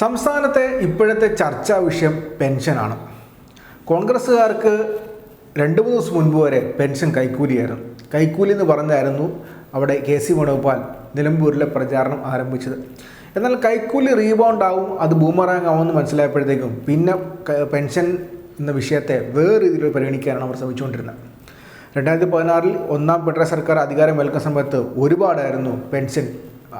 സംസ്ഥാനത്തെ ഇപ്പോഴത്തെ ചർച്ചാ വിഷയം പെൻഷനാണ്. കോൺഗ്രസ്സുകാർക്ക് രണ്ട് മൂന്ന് ദിവസം മുൻപ് വരെ പെൻഷൻ കൈക്കൂലിയായിരുന്നു. കൈക്കൂലി എന്ന് പറഞ്ഞായിരുന്നു അവിടെ കെ സി വേണുഗോപാൽ നിലമ്പൂരിലെ പ്രചാരണം ആരംഭിച്ചത്. എന്നാൽ കൈക്കൂലി റീബൗണ്ട് ആവും അത് ബൂമറാങ് ആവുമെന്ന് മനസ്സിലായപ്പോഴത്തേക്കും പിന്നെ പെൻഷൻ എന്ന വിഷയത്തെ വേറെ രീതിയിൽ പരിഗണിക്കാനാണ് അവർ ശ്രമിച്ചുകൊണ്ടിരുന്നത്. രണ്ടായിരത്തി പതിനാറിൽ ഒന്നാം പിണറായി സർക്കാർ അധികാരം ഏൽക്കുന്ന സമയത്ത് ഒരുപാടായിരുന്നു പെൻഷൻ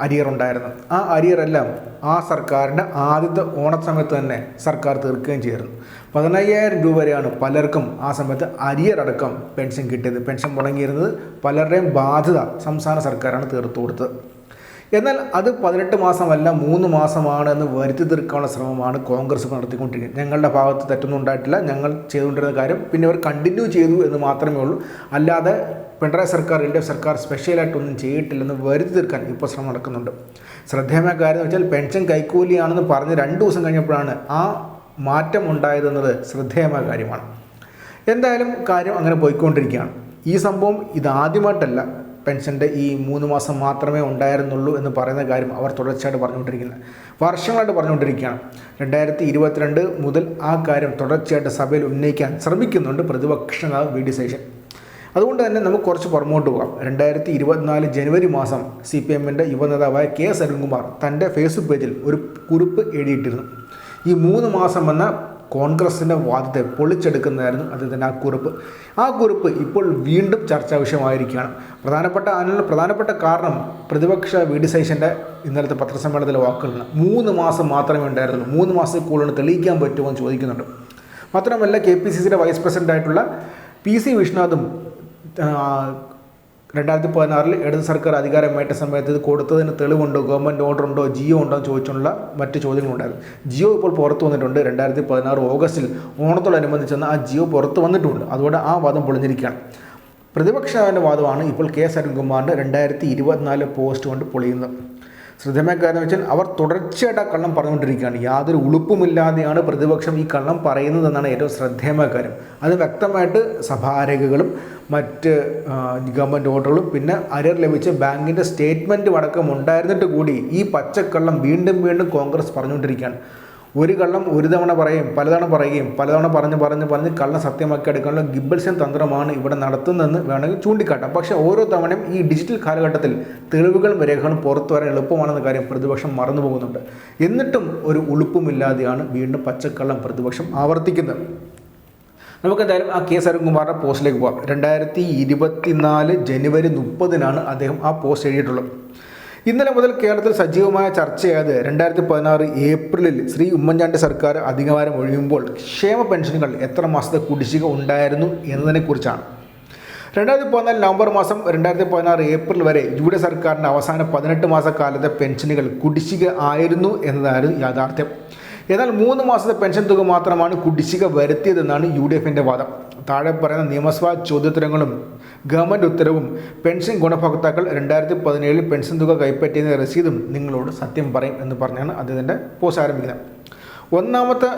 അരിയർ ഉണ്ടായിരുന്നു ആ അരിയറെല്ലാം ആ സർക്കാരിന്റെ ആദ്യത്തെ ഓണസമയത്ത് തന്നെ സർക്കാർ തീർക്കുകയും ചെയ്തിരുന്നു. പതിനയ്യായിരം രൂപ വരെയാണ് പലർക്കും ആ സമയത്ത് അരിയർ അടക്കം പെൻഷൻ കിട്ടിയത്. പെൻഷൻ മുടങ്ങിയിരുന്നത് പലരുടെയും ബാധ്യത സംസ്ഥാന സർക്കാരാണ് തീർത്തു കൊടുത്തത്. എന്നാൽ അത് പതിനെട്ട് മാസമല്ല മൂന്ന് മാസമാണ് എന്ന് വരുത്തി തീർക്കാനുള്ള ശ്രമമാണ് കോൺഗ്രസ് നടത്തിക്കൊണ്ടിരിക്കുന്നത്. ഞങ്ങളുടെ ഭാഗത്ത് തെറ്റൊന്നും ഉണ്ടായിട്ടില്ല. ഞങ്ങൾ ചെയ്തുകൊണ്ടിരുന്ന കാര്യം പിന്നെ അവർ കണ്ടിന്യൂ ചെയ്തു എന്ന് മാത്രമേ ഉള്ളൂ. അല്ലാതെ പിണറായി സർക്കാർ എൽ ഡി എഫ് സർക്കാർ സ്പെഷ്യലായിട്ടൊന്നും ചെയ്തിട്ടില്ലെന്ന് വരുത്തി തീർക്കാൻ ഇപ്പോൾ ശ്രമം നടക്കുന്നുണ്ട്. ശ്രദ്ധേയമായ കാര്യം എന്ന് വെച്ചാൽ പെൻഷൻ കൈക്കൂലിയാണെന്ന് പറഞ്ഞ് രണ്ട് ദിവസം കഴിഞ്ഞപ്പോഴാണ് ആ മാറ്റം ഉണ്ടായതെന്നത് ശ്രദ്ധേയമായ കാര്യമാണ്. എന്തായാലും കാര്യം അങ്ങനെ പോയിക്കൊണ്ടിരിക്കുകയാണ്. ഈ സംഭവം ഇതാദ്യമായിട്ടല്ല പെൻഷന്റെ ഈ മൂന്ന് മാസം മാത്രമേ ഉണ്ടായിരുന്നുള്ളൂ എന്ന് പറയുന്ന കാര്യം അവർ തുടർച്ചയായിട്ട് പറഞ്ഞുകൊണ്ടിരിക്കുന്നത്. വർഷങ്ങളായിട്ട് പറഞ്ഞുകൊണ്ടിരിക്കുകയാണ്. രണ്ടായിരത്തി ഇരുപത്തിരണ്ട് മുതൽ ആ കാര്യം തുടർച്ചയായിട്ട് സഭയിൽ ഉന്നയിക്കാൻ ശ്രമിക്കുന്നുണ്ട് പ്രതിപക്ഷ നേതാവ് വി ഡി സതീശൻ. അതുകൊണ്ട് തന്നെ നമുക്ക് കുറച്ച് പുറമോട്ട് പോകാം. രണ്ടായിരത്തി ഇരുപത്തിനാല് ജനുവരി മാസം സി പി എമ്മിന്റെ യുവനേതാവായ കെ എസ് അരുൺകുമാർ തന്റെ ഫേസ്ബുക്ക് പേജിൽ ഒരു കുറിപ്പ് എഴുതിയിട്ടിരുന്നു. ഈ മൂന്ന് മാസം എന്ന കോൺഗ്രസിന്റെ വാദത്തെ പൊളിച്ചെടുക്കുന്നതായിരുന്നു അദ്ദേഹത്തിന്റെ ആ കുറിപ്പ്. ആ കുറിപ്പ് ഇപ്പോൾ വീണ്ടും ചർച്ചാ വിഷയമായിരിക്കുകയാണ്. പ്രധാനപ്പെട്ട അതിനുള്ള പ്രധാനപ്പെട്ട കാരണം പ്രതിപക്ഷ വി ഡി സൈഷന്റെ ഇന്നലത്തെ പത്രസമ്മേളനത്തിലെ വാക്കുകളാണ്. മൂന്ന് മാസം മാത്രമേ ഉണ്ടായിരുന്നുള്ളൂ. മൂന്ന് മാസത്തിൽ കൂടുതൽ തെളിയിക്കാൻ പറ്റുമോ എന്ന് ചോദിക്കുന്നുണ്ട്. മാത്രമല്ല കെ പി സി സിയുടെ വൈസ് പ്രസിഡന്റായിട്ടുള്ള പി സി വിശ്വനാഥും രണ്ടായിരത്തി പതിനാറിൽ ഇടത് സർക്കാർ അധികാരമേറ്റ സമയത്ത് ഇത് കൊടുത്തതിന് തെളിവുണ്ടോ? ഗവൺമെന്റ് ഓർഡർ ഉണ്ടോ ജിയോ ഉണ്ടോ എന്ന് ചോദിച്ചുള്ള മറ്റ് ചോദ്യങ്ങളുണ്ടായിരുന്നു. ജിയോ ഇപ്പോൾ പുറത്തു വന്നിട്ടുണ്ട്. രണ്ടായിരത്തി പതിനാറ് ഓഗസ്റ്റിൽ ഓണത്തോടനുബന്ധിച്ചെന്ന് ആ ജിയോ പുറത്ത് വന്നിട്ടുണ്ട്. അതുകൊണ്ട് ആ വാദം പൊളിഞ്ഞിരിക്കുകയാണ്. പ്രതിപക്ഷ വാദമാണ് ഇപ്പോൾ കെ എസ് അരുൺകുമാറിന്റെ രണ്ടായിരത്തി ഇരുപത്തിനാല് പോസ്റ്റ് കൊണ്ട് പൊളിയുന്നത്. ശ്രദ്ധേയമായ കാര്യം വെച്ചാൽ അവർ തുടർച്ചയായിട്ട് ആ കള്ളം പറഞ്ഞുകൊണ്ടിരിക്കുകയാണ്. യാതൊരു ഉളുപ്പുമില്ലാതെയാണ് പ്രതിപക്ഷം ഈ കള്ളം പറയുന്നതെന്നാണ് ഏറ്റവും ശ്രദ്ധേയമായ കാര്യം. അത് വ്യക്തമായിട്ട് സഭാരേഖകളും മറ്റ് ഗവൺമെന്റ് ഓർഡറുകളും പിന്നെ അരർ ലഭിച്ച ബാങ്കിന്റെ സ്റ്റേറ്റ്മെന്റും അടക്കം ഉണ്ടായിരുന്നിട്ട് കൂടി ഈ പച്ചക്കള്ളം വീണ്ടും വീണ്ടും കോൺഗ്രസ് പറഞ്ഞുകൊണ്ടിരിക്കുകയാണ്. ഒരു കള്ളം ഒരു തവണ പറയും പലതവണ പറയുകയും പലതവണ പറഞ്ഞ് പറഞ്ഞ് പറഞ്ഞ് കള്ളം സത്യമാക്കി എടുക്കാനുള്ള ഗിബൽസൻ തന്ത്രമാണ് ഇവിടെ നടത്തുന്നതെന്ന് വേണമെങ്കിൽ ചൂണ്ടിക്കാട്ടാം. പക്ഷേ ഓരോ തവണയും ഈ ഡിജിറ്റൽ കാലഘട്ടത്തിൽ തെളിവുകളും രേഖകളും പുറത്തു വരാൻ എളുപ്പമാണെന്ന കാര്യം പ്രതിപക്ഷം മറന്നു പോകുന്നുണ്ട്. എന്നിട്ടും ഒരു ഉളുപ്പുമില്ലാതെയാണ് വീണ്ടും പച്ചക്കള്ളം പ്രതിപക്ഷം ആവർത്തിക്കുന്നത്. നമുക്കെന്തായാലും ആ കെ അരുൺകുമാറിന്റെ പോസ്റ്റിലേക്ക് പോകാം രണ്ടായിരത്തി ഇരുപത്തിനാല് ജനുവരി മുപ്പതിനാണ് അദ്ദേഹം ആ പോസ്റ്റ് എഴുതിയിട്ടുള്ളത്. ഇന്നലെ മുതൽ കേരളത്തിൽ സജീവമായ ചർച്ചയായത് രണ്ടായിരത്തി പതിനാറ് ഏപ്രിലിൽ ശ്രീ ഉമ്മൻചാണ്ടി സർക്കാർ അധികാരം ഒഴിയുമ്പോൾ ക്ഷേമ പെൻഷനുകൾ എത്ര മാസത്തെ കുടിശ്ശിക ഉണ്ടായിരുന്നു എന്നതിനെക്കുറിച്ചാണ് രണ്ടായിരത്തി പതിനാല് നവംബർ മാസം രണ്ടായിരത്തി പതിനാറ് ഏപ്രിൽ വരെ യു ഡി സർക്കാരിന്റെ അവസാന പതിനെട്ട് മാസക്കാലത്തെ പെൻഷനുകൾ കുടിശ്ശിക ആയിരുന്നു എന്നതായിരുന്നു യാഥാർത്ഥ്യം. എന്നാൽ മൂന്ന് മാസത്തെ പെൻഷൻ തുക മാത്രമാണ് കുടിശ്ശിക വരുത്തിയതെന്നാണ് യു ഡി എഫിന്റെ വാദം. താഴെ പറയുന്ന നിയമസഭാ ചോദ്യോത്തരങ്ങളും ഗവൺമെന്റ് ഉത്തരവും പെൻഷൻ ഗുണഭോക്താക്കൾ രണ്ടായിരത്തി പതിനേഴിൽ പെൻഷൻ തുക കൈപ്പറ്റിയ രസീതും നിങ്ങളോട് സത്യം പറയും എന്ന് പറഞ്ഞാണ് അദ്ദേഹത്തിന്റെ പോസ്റ്റ് ആരംഭിക്കുന്നത്. ഒന്നാമത്തെ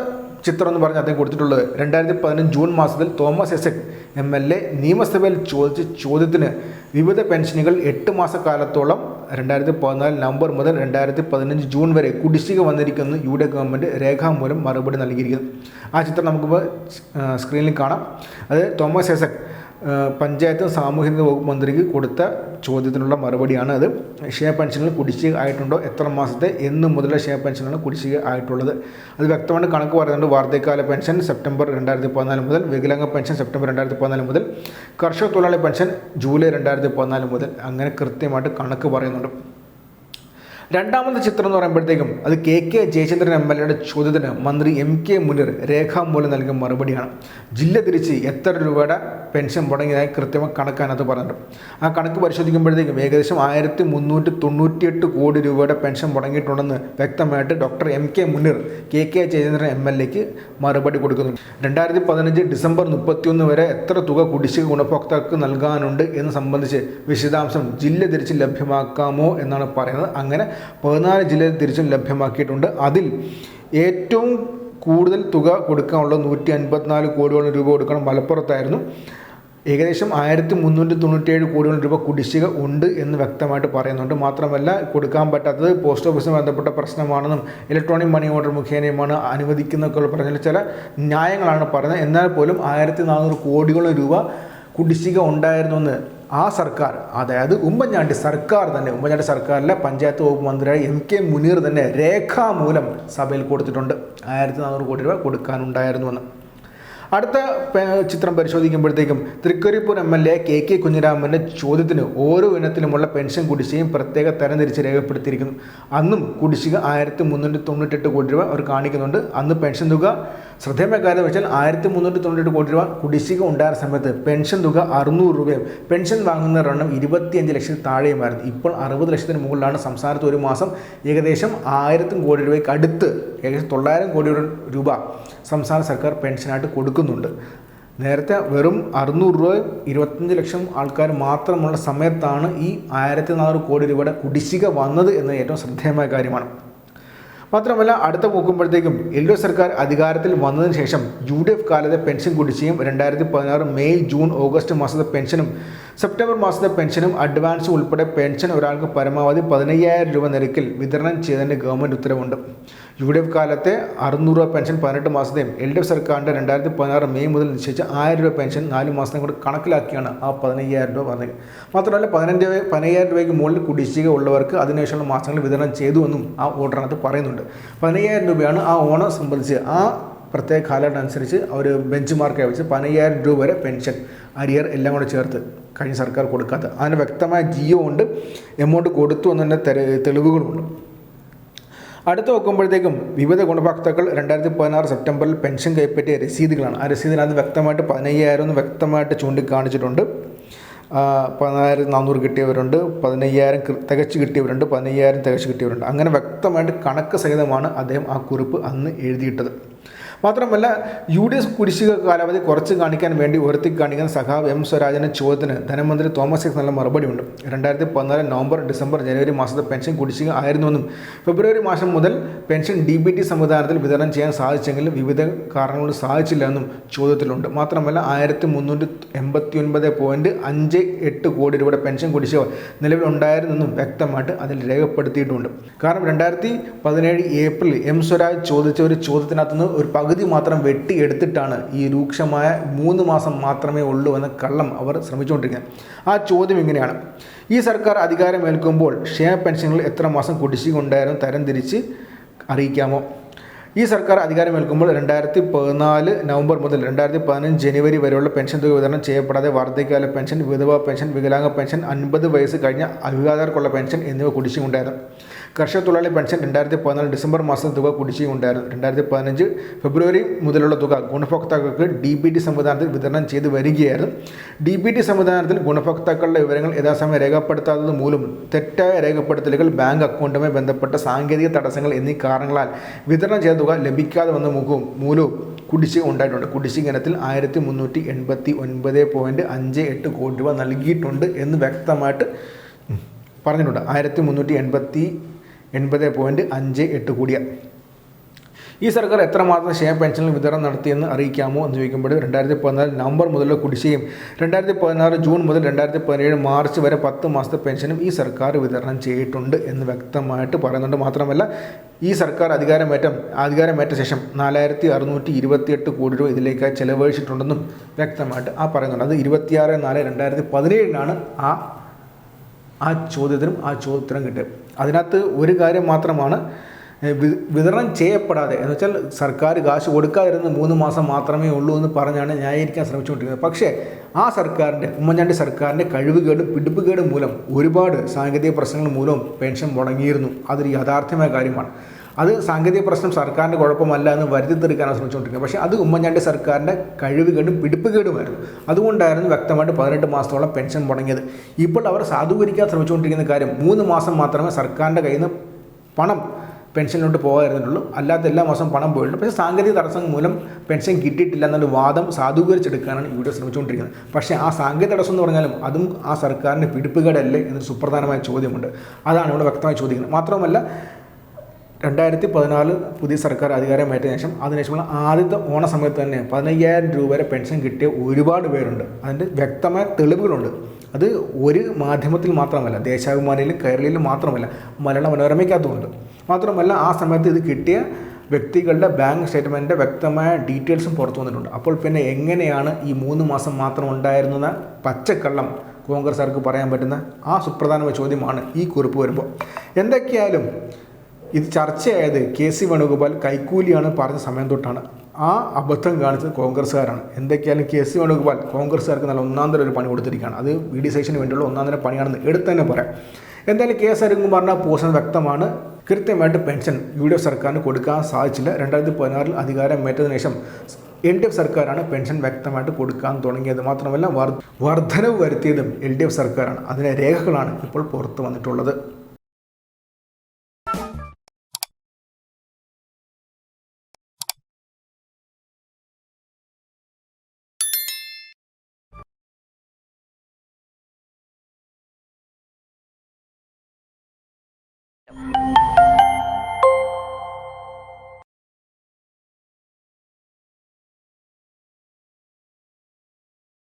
ചിത്രം എന്ന് പറഞ്ഞ് അദ്ദേഹം കൊടുത്തിട്ടുള്ളത് രണ്ടായിരത്തി പതിനഞ്ച് ജൂൺ മാസത്തിൽ Thomas Isaac M L A നിയമസഭയിൽ ചോദിച്ച ചോദ്യത്തിന് വിവിധ പെൻഷനുകൾ എട്ട് മാസക്കാലത്തോളം രണ്ടായിരത്തി പതിനാല് നവംബർ മുതൽ രണ്ടായിരത്തി പതിനഞ്ച് ജൂൺ വരെ കുടിശ്ശിക വന്നിരിക്കുന്നു യു ഡി ഗവൺമെന്റ് രേഖാമൂലം മറുപടി നൽകിയിരിക്കുന്നു. ആ ചിത്രം നമുക്കിപ്പോൾ സ്ക്രീനിൽ കാണാം. അത് തോമസ് എസെക് പഞ്ചായത്ത് സാമൂഹിക വകുപ്പ് മന്ത്രിക്ക് കൊടുത്ത ചോദ്യത്തിനുള്ള മറുപടിയാണ് അത്. ഷെയർ പെൻഷനിൽ കുടിശ്ശിക ആയിട്ടുണ്ടോ? എത്ര മാസത്തെ എന്ന് മുതലുള്ള ഷെയർ പെൻഷനാണ് കുടിശ്ശിക ആയിട്ടുള്ളത്. അത് വ്യക്തമായിട്ട് കണക്ക് പറയുന്നുണ്ട്. വാർദ്ധക്യകാല പെൻഷൻ സെപ്റ്റംബർ രണ്ടായിരത്തി പതിനാല് മുതൽ വികലാംഗ പെൻഷൻ സെപ്റ്റംബർ രണ്ടായിരത്തി പതിനാല് മുതൽ കർഷക തൊഴിലാളി പെൻഷൻ ജൂലൈ രണ്ടായിരത്തി പതിനാല് മുതൽ. അങ്ങനെ കൃത്യമായിട്ട് കണക്ക് പറയുന്നുണ്ട്. രണ്ടാമത്തെ ചിത്രം എന്ന് പറയുമ്പോഴത്തേക്കും അത് K K Jayachandran M L എയുടെ ചോദ്യത്തിന് മന്ത്രി എം കെ മുനീർ രേഖാമൂലം നൽകിയ മറുപടിയാണ്. ജില്ല തിരിച്ച് എത്ര രൂപയുടെ പെൻഷൻ മുടങ്ങിയതായി കൃത്യമായി കണക്കാനകത്ത് പറഞ്ഞിട്ടുണ്ട്. ആ കണക്ക് പരിശോധിക്കുമ്പോഴത്തേക്കും ഏകദേശം ആയിരത്തി മുന്നൂറ്റി തൊണ്ണൂറ്റിയെട്ട് കോടി രൂപയുടെ പെൻഷൻ മുടങ്ങിയിട്ടുണ്ടെന്ന് വ്യക്തമായിട്ട് doctor M K Muneer K K Jayachandran M L എക്ക് മറുപടി കൊടുക്കുന്നു രണ്ടായിരത്തി പതിനഞ്ച് ഡിസംബർ മുപ്പത്തിയൊന്ന് വരെ എത്ര തുക കുടിശ്ശിക ഗുണഭോക്താക്കൾക്ക് നൽകാനുണ്ട് എന്ന് സംബന്ധിച്ച് വിശദാംശം ജില്ല തിരിച്ച് ലഭ്യമാക്കാമോ എന്നാണ് പറയുന്നത്. അങ്ങനെ പതിനാല് ജില്ലയിൽ തിരിച്ചും ലഭ്യമാക്കിയിട്ടുണ്ട്. അതിൽ ഏറ്റവും കൂടുതൽ തുക കൊടുക്കാനുള്ള നൂറ്റി അൻപത്തിനാല് കോടിയോളം രൂപ കൊടുക്കണം മലപ്പുറത്തായിരുന്നു. ഏകദേശം ആയിരത്തി മുന്നൂറ്റി തൊണ്ണൂറ്റിയേഴ് കോടിയോളം രൂപ കുടിശ്ശിക ഉണ്ട് എന്ന് വ്യക്തമായിട്ട് പറയുന്നുണ്ട്. മാത്രമല്ല കൊടുക്കാൻ പറ്റാത്തത് പോസ്റ്റ് ഓഫീസുമായി ബന്ധപ്പെട്ട പ്രശ്നമാണെന്നും ഇലക്ട്രോണിക് മണി ഓർഡർ മുഖേനയുമാണ് അനുവദിക്കുന്നതൊക്കെയുള്ള പറഞ്ഞ ചില ന്യായങ്ങളാണ് പറയുന്നത്. എന്നാൽ പോലും ആയിരത്തി നാനൂറ് കോടിയോളം രൂപ കുടിശ്ശിക ഉണ്ടായിരുന്നുവെന്ന് ആ സർക്കാർ അതായത് ഉമ്മൻചാണ്ടി സർക്കാർ തന്നെ ഉമ്മൻചാണ്ടി സർക്കാരിലെ പഞ്ചായത്ത് വകുപ്പ് മന്ത്രിയായ എം കെ മുനീർ തന്നെ രേഖാമൂലം സഭയിൽ കൊടുത്തിട്ടുണ്ട്. ആയിരത്തി നാനൂറ് കോടി രൂപ കൊടുക്കാനുണ്ടായിരുന്നുവെന്ന്. അടുത്ത ചിത്രം പരിശോധിക്കുമ്പോഴത്തേക്കും Thrikaripur M L A K K കുഞ്ഞിരാമന്റെ ചോദ്യത്തിന് ഓരോ ഇനത്തിലുമുള്ള പെൻഷൻ കുടിശ്ശികയും പ്രത്യേക തരംതിരിച്ച് രേഖപ്പെടുത്തിയിരിക്കുന്നു. അന്നും കുടിശ്ശിക ആയിരത്തി മുന്നൂറ്റി തൊണ്ണൂറ്റെട്ട് കോടി രൂപ അവർ കാണിക്കുന്നുണ്ട്. അന്ന് പെൻഷൻ തുക ശ്രദ്ധേയമായ കാര്യം വെച്ചാൽ ആയിരത്തി മുന്നൂറ്റി തൊണ്ണൂറ്റെട്ട് കോടി രൂപ കുടിശ്ശിക ഉണ്ടായിരുന്ന സമയത്ത് പെൻഷൻ തുക അറുന്നൂറ് രൂപയും പെൻഷൻ വാങ്ങുന്നവരുടെ എണ്ണം ഇരുപത്തിയഞ്ച് ലക്ഷത്തിൽ താഴെയുമായിരുന്നു. ഇപ്പോൾ അറുപത് ലക്ഷത്തിന് മുകളിലാണ്. സംസ്ഥാനത്ത് ഒരു മാസം ഏകദേശം ആയിരത്തും കോടി രൂപയ്ക്ക് അടുത്ത് ഏകദേശം തൊള്ളായിരം കോടി രൂപ സംസ്ഥാന സർക്കാർ പെൻഷനായിട്ട് കൊടുക്കുന്നുണ്ട്. നേരത്തെ വെറും അറുന്നൂറ് രൂപ ഇരുപത്തഞ്ച് ലക്ഷം ആൾക്കാർ മാത്രമുള്ള സമയത്താണ് ഈ ആയിരത്തി നാനൂറ് കോടി രൂപയുടെ കുടിശ്ശിക വന്നത് എന്നത് ഏറ്റവും ശ്രദ്ധേയമായ കാര്യമാണ്. മാത്രമല്ല അടുത്ത നോക്കുമ്പോഴത്തേക്കും എൽ ഡി എഫ് സർക്കാർ അധികാരത്തിൽ വന്നതിന് ശേഷം യു ഡി എഫ് കാലത്തെ പെൻഷൻ കുടിശ്ശികയും രണ്ടായിരത്തി പതിനാറ് മെയ് ജൂൺ ഓഗസ്റ്റ് മാസത്തെ പെൻഷനും സെപ്റ്റംബർ മാസത്തെ പെൻഷനും അഡ്വാൻസ് ഉൾപ്പെടെ പെൻഷൻ ഒരാൾക്ക് പരമാവധി പതിനയ്യായിരം രൂപ നിരക്കിൽ വിതരണം ചെയ്തതിന് ഗവൺമെന്റ് ഉത്തരവുണ്ട്. യു ഡി എഫ് കാലത്തെ അറുന്നൂറ് രൂപ പെൻഷൻ പതിനെട്ട് മാസത്തെയും എൽ ഡി എഫ് സർക്കാരിന്റെ രണ്ടായിരത്തി പതിനാറ് മെയ് മുതൽ നിശ്ചയിച്ച ആയിരം രൂപ പെൻഷൻ നാല് മാസത്തെ കൂടെ കണക്കിലാക്കിയാണ് ആ പതിനയ്യായിരം രൂപ പറഞ്ഞത്. മാത്രമല്ല പതിനഞ്ച് പതിനയ്യായിരം രൂപയ്ക്ക് മുകളിൽ കുടിശ്ശിക ഉള്ളവർക്ക് അതിനുശേഷമുള്ള മാസങ്ങളിൽ വിതരണം ചെയ്തുവെന്നും ആ ഓർഡറിനകത്ത് പറയുന്നുണ്ട്. പതിനയ്യായിരം രൂപയാണ് ആ ഓണം സംബന്ധിച്ച് ആ പ്രത്യേക കാലഘട്ടം അനുസരിച്ച് അവർ ബെഞ്ച് മാർക്ക് വെച്ച് പതിനയ്യായിരം രൂപ വരെ പെൻഷൻ അരിയർ എല്ലാം കൂടെ ചേർത്ത് കഴിഞ്ഞ സർക്കാർ കൊടുക്കാത്ത. അതിന് വ്യക്തമായ ജിയോ ഉണ്ട് എമൗണ്ട് കൊടുത്തു എന്നതിന്റെ തെളിവുകളുണ്ട്. അടുത്ത് നോക്കുമ്പോഴത്തേക്കും വിവിധ ഗുണഭോക്താക്കൾ രണ്ടായിരത്തി പതിനാറ് സെപ്റ്റംബറിൽ പെൻഷൻ കൈപ്പറ്റിയ രസീതുകളാണ്. ആ രസീതിനകത്ത് വ്യക്തമായിട്ട് പതിനയ്യായിരം എന്ന് വ്യക്തമായിട്ട് ചൂണ്ടിക്കാണിച്ചിട്ടുണ്ട്. പതിനായിരത്തി നാനൂറ് കിട്ടിയവരുണ്ട് പതിനയ്യായിരം തികച്ച് കിട്ടിയവരുണ്ട് പതിനയ്യായിരം തികച്ച് കിട്ടിയവരുണ്ട്. അങ്ങനെ വ്യക്തമായിട്ട് കണക്ക് സഹിതമാണ് അദ്ദേഹം ആ കുറിപ്പ് അന്ന് എഴുതിയിട്ടത്. മാത്രമല്ല യു ഡി എഫ് കുടിശ്ശിക കാലാവധി കുറച്ച് കാണിക്കാൻ വേണ്ടി ഉയർത്തി കാണിക്കുന്ന സഖാവ് എം സ്വരാജിന്റെ ചോദ്യത്തിന് ധനമന്ത്രി തോമസ് ഐസക് നല്ല മറുപടിയുണ്ട് രണ്ടായിരത്തി പതിനാല് നവംബർ ഡിസംബർ ജനുവരി മാസത്തെ പെൻഷൻ കുടിശ്ശിക ആയിരുന്നുവെന്നും ഫെബ്രുവരി മാസം മുതൽ പെൻഷൻ ഡി ബി ടി സംവിധാനത്തിൽ വിതരണം ചെയ്യാൻ സാധിച്ചെങ്കിലും വിവിധ കാരണങ്ങൾ സാധിച്ചില്ല എന്നും ചോദ്യത്തിലുണ്ട്. മാത്രമല്ല ആയിരത്തി മുന്നൂറ്റി എൺപത്തി ഒൻപത് പോയിന്റ് അഞ്ച് എട്ട് കോടി രൂപയുടെ പെൻഷൻ കുടിശ്ശിക നിലവിലുണ്ടായിരുന്നെന്നും വ്യക്തമായിട്ട് അതിൽ രേഖപ്പെടുത്തിയിട്ടുണ്ട്. കാരണം രണ്ടായിരത്തി പതിനേഴ് ഏപ്രിൽ എം സ്വരാജ് ചോദിച്ച ഒരു ചോദ്യത്തിനകത്തുനിന്ന് ഒരു മാത്രം വെട്ടിയെടുത്തിട്ടാണ് ഈ രൂക്ഷമായ മൂന്ന് മാസം മാത്രമേ ഉള്ളൂ എന്ന കള്ളം അവർ ശ്രമിച്ചുകൊണ്ടിരിക്കുന്നത്. ആ ചോദ്യം ഇങ്ങനെയാണ്. ഈ സർക്കാർ അധികാരമേൽക്കുമ്പോൾ ക്ഷേമ പെൻഷനുകൾ എത്ര മാസം കുടിശ്ശിക ഉണ്ടായിരുന്നു തരംതിരിച്ച് അറിയിക്കാമോ? ഈ സർക്കാർ അധികാരമേൽക്കുമ്പോൾ രണ്ടായിരത്തി പതിനാല് നവംബർ മുതൽ രണ്ടായിരത്തി പതിനഞ്ച് ജനുവരി വരെയുള്ള പെൻഷൻ തുക വിതരണം ചെയ്യപ്പെടാതെ വാർദ്ധക്യകാല പെൻഷൻ വിധവാ പെൻഷൻ വികലാംഗ പെൻഷൻ അൻപത് വയസ്സ് കഴിഞ്ഞ അഭിഭാഷകർക്കുള്ള പെൻഷൻ എന്നിവ കുടിശ്ശികയുണ്ടായിരുന്നു. കർഷക തൊഴിലാളി പെൻഷൻ രണ്ടായിരത്തി പതിനാല് ഡിസംബർ മാസം തുക കുടിശ്ശികയുണ്ടായിരുന്നു. രണ്ടായിരത്തി പതിനഞ്ച് ഫെബ്രുവരി മുതലുള്ള തുക ഗുണഭോക്താക്കൾക്ക് ഡി ബി ടി സംവിധാനത്തിൽ വിതരണം ചെയ്തു വരികയായിരുന്നു. ഡി ബി ടി സംവിധാനത്തിൽ ഗുണഭോക്താക്കളുടെ വിവരങ്ങൾ യഥാസമയം രേഖപ്പെടുത്താത്തത് മൂലം തെറ്റായ രേഖപ്പെടുത്തലുകൾ ബാങ്ക് അക്കൗണ്ടുമായി ബന്ധപ്പെട്ട സാങ്കേതിക തടസ്സങ്ങൾ എന്നീ കാരണങ്ങളാൽ വിതരണം ചെയ്ത തുക ലഭിക്കാതെ വന്ന മുഖവും മൂലവും കുടിശ്ശിക ഉണ്ടായിട്ടുണ്ട്. കുടിശ്ശിക ഇനത്തിൽ ആയിരത്തി മുന്നൂറ്റി എൺപത്തി ഒൻപത് പോയിന്റ് അഞ്ച് എട്ട് കോടി രൂപ നൽകിയിട്ടുണ്ട് എന്ന് വ്യക്തമായിട്ട് പറഞ്ഞിട്ടുണ്ട്. ആയിരത്തി മുന്നൂറ്റി എൺപത്തി എൺപത് പോയിന്റ് അഞ്ച് എട്ട് കൂടിയ. ഈ സർക്കാർ എത്രമാത്രം ക്ഷേമ പെൻഷനിൽ വിതരണം നടത്തിയെന്ന് അറിയിക്കാമോ എന്ന് ചോദിക്കുമ്പോൾ രണ്ടായിരത്തി പതിനാല് നവംബർ മുതലുള്ള കുടിശ്ശികയും രണ്ടായിരത്തി പതിനാറ് ജൂൺ മുതൽ രണ്ടായിരത്തി പതിനേഴ് മാർച്ച് വരെ പത്ത് മാസത്തെ പെൻഷനും ഈ സർക്കാർ വിതരണം ചെയ്തിട്ടുണ്ട് എന്ന് വ്യക്തമായിട്ട് പറയുന്നുണ്ട്. മാത്രമല്ല ഈ സർക്കാർ അധികാരമേറ്റ അധികാരമേറ്റ ശേഷം നാലായിരത്തി അറുന്നൂറ്റി ഇരുപത്തിയെട്ട് കോടി രൂപ ഇതിലേക്ക് ചെലവഴിച്ചിട്ടുണ്ടെന്നും വ്യക്തമായിട്ട് ആ പറയുന്നുണ്ട്. അത് ഇരുപത്തിയാറ് നാല് രണ്ടായിരത്തി പതിനേഴിനാണ് ആ ആ ചോദ്യത്തിനും ആ ചോദ്യത്തിനും കിട്ടും അതിനകത്ത് ഒരു കാര്യം മാത്രമാണ് വിതരണം ചെയ്യപ്പെടാതെ. എന്ന് വെച്ചാൽ സർക്കാർ കാശ് കൊടുക്കാതിരുന്ന മൂന്ന് മാസം മാത്രമേ ഉള്ളൂ എന്ന് പറഞ്ഞാണ് ന്യായീകരിക്കാൻ ശ്രമിച്ചുകൊണ്ടിരിക്കുന്നത്. പക്ഷേ ആ സർക്കാരിന്റെ ഉമ്മൻചാണ്ടി സർക്കാരിന്റെ കഴിവുകേടും പിടിപ്പുകേടും മൂലം ഒരുപാട് സാങ്കേതിക പ്രശ്നങ്ങൾ മൂലം പെൻഷൻ മുടങ്ങിയിരുന്നു. അതൊരു യാഥാർത്ഥ്യമായ കാര്യമാണ്. അത് സാങ്കേതിക പ്രശ്നം സർക്കാരിന്റെ കുഴപ്പമല്ല എന്ന് വരുത്തി തീർക്കാനാണ് ശ്രമിച്ചുകൊണ്ടിരിക്കുന്നത്. പക്ഷേ അത് ഉമ്മൻചാണ്ടി സർക്കാരിന്റെ കഴിവുകേടും പിടിപ്പുകേടുമായിരുന്നു. അതുകൊണ്ടായിരുന്നു വ്യക്തമായിട്ട് പതിനെട്ട് മാസത്തോളം പെൻഷൻ മുടങ്ങിയത്. ഇപ്പോൾ അവർ സാധൂകരിക്കാൻ ശ്രമിച്ചുകൊണ്ടിരിക്കുന്ന കാര്യം മൂന്ന് മാസം മാത്രമേ സർക്കാരിന്റെ കയ്യിൽ നിന്ന് പണം പെൻഷനിലോട്ട് പോകാതിരുന്നുള്ളൂ അല്ലാത്ത എല്ലാ മാസവും പണം പോയിട്ടുണ്ട് പക്ഷേ സാങ്കേതിക തടസ്സം മൂലം പെൻഷൻ കിട്ടിയിട്ടില്ല എന്നൊരു വാദം സാധൂകരിച്ചെടുക്കാനാണ് ഇവിടെ ശ്രമിച്ചുകൊണ്ടിരിക്കുന്നത്. പക്ഷേ ആ സാങ്കേതിക തടസ്സം എന്ന് പറഞ്ഞാലും അതും ആ സർക്കാരിന്റെ പിടിപ്പുകേടല്ലേ എന്നൊരു സുപ്രധാനമായ ചോദ്യമുണ്ട്. അതാണ് ഇവിടെ വ്യക്തമായി ചോദിക്കുന്നത്. മാത്രമല്ല രണ്ടായിരത്തി പതിനാല് പുതിയ സർക്കാർ അധികാരമേറ്റ ശേഷം അതിനുശേഷമുള്ള ആദ്യത്തെ ഓണ സമയത്ത് തന്നെ പതിനയ്യായിരം രൂപ വരെ പെൻഷൻ കിട്ടിയ ഒരുപാട് പേരുണ്ട്. അതിന്റെ വ്യക്തമായ തെളിവുകളുണ്ട്. അത് ഒരു മാധ്യമത്തിൽ മാത്രമല്ല ദേശാഭിമാനിയിലും കേരളയിലും മാത്രമല്ല മലയാള മനോരമയ്ക്കകത്തുമുണ്ട്. മാത്രമല്ല ആ സമയത്ത് ഇത് കിട്ടിയ വ്യക്തികളുടെ ബാങ്ക് സ്റ്റേറ്റ്മെന്റിന്റെ വ്യക്തമായ ഡീറ്റെയിൽസും പുറത്തു വന്നിട്ടുണ്ട്. അപ്പോൾ പിന്നെ എങ്ങനെയാണ് ഈ മൂന്ന് മാസം മാത്രം ഉണ്ടായിരുന്ന പച്ചക്കള്ളം കോൺഗ്രസ്സുകാർക്ക് പറയാൻ പറ്റുന്ന ആ സുപ്രധാനമായ ചോദ്യമാണ് ഈ കുറിപ്പ് വരുമ്പോൾ. എന്തൊക്കെയായാലും ഇത് ചർച്ചയായത് കെ സി വേണുഗോപാൽ കൈക്കൂലിയാണ് പറഞ്ഞ സമയം തൊട്ടാണ്. ആ അബദ്ധം കാണിച്ചത് കോൺഗ്രസ്സുകാരാണ്. എന്തൊക്കെയാലും കെ സി വേണുഗോപാൽ കോൺഗ്രസ്സുകാർക്ക് നല്ല ഒന്നാം തരം ഒരു പണി കൊടുത്തിരിക്കുകയാണ്. അത് വി ഡി സേഷന് വേണ്ടിയുള്ള ഒന്നാം തരം പണിയാണെന്ന് എടുത്തു തന്നെ പറയാം. എന്തായാലും കെ എസ് അരുൺകുമാറിന്റെ പോഷൻ വ്യക്തമാണ്. കൃത്യമായിട്ട് പെൻഷൻ യു ഡി എഫ് സർക്കാരിന് കൊടുക്കാൻ സാധിച്ചില്ല. രണ്ടായിരത്തി പതിനാറിൽ അധികാരമേറ്റതിനു ശേഷം എൽ ഡി എഫ് സർക്കാരാണ് പെൻഷൻ വ്യക്തമായിട്ട് കൊടുക്കാൻ തുടങ്ങിയത്. മാത്രമല്ല വർ വർധനവ് വരുത്തിയതും എൽ ഡി എഫ് സർക്കാരാണ്. അതിന്റെ രേഖകളാണ് ഇപ്പോൾ പുറത്തു വന്നിട്ടുള്ളത്. Bye.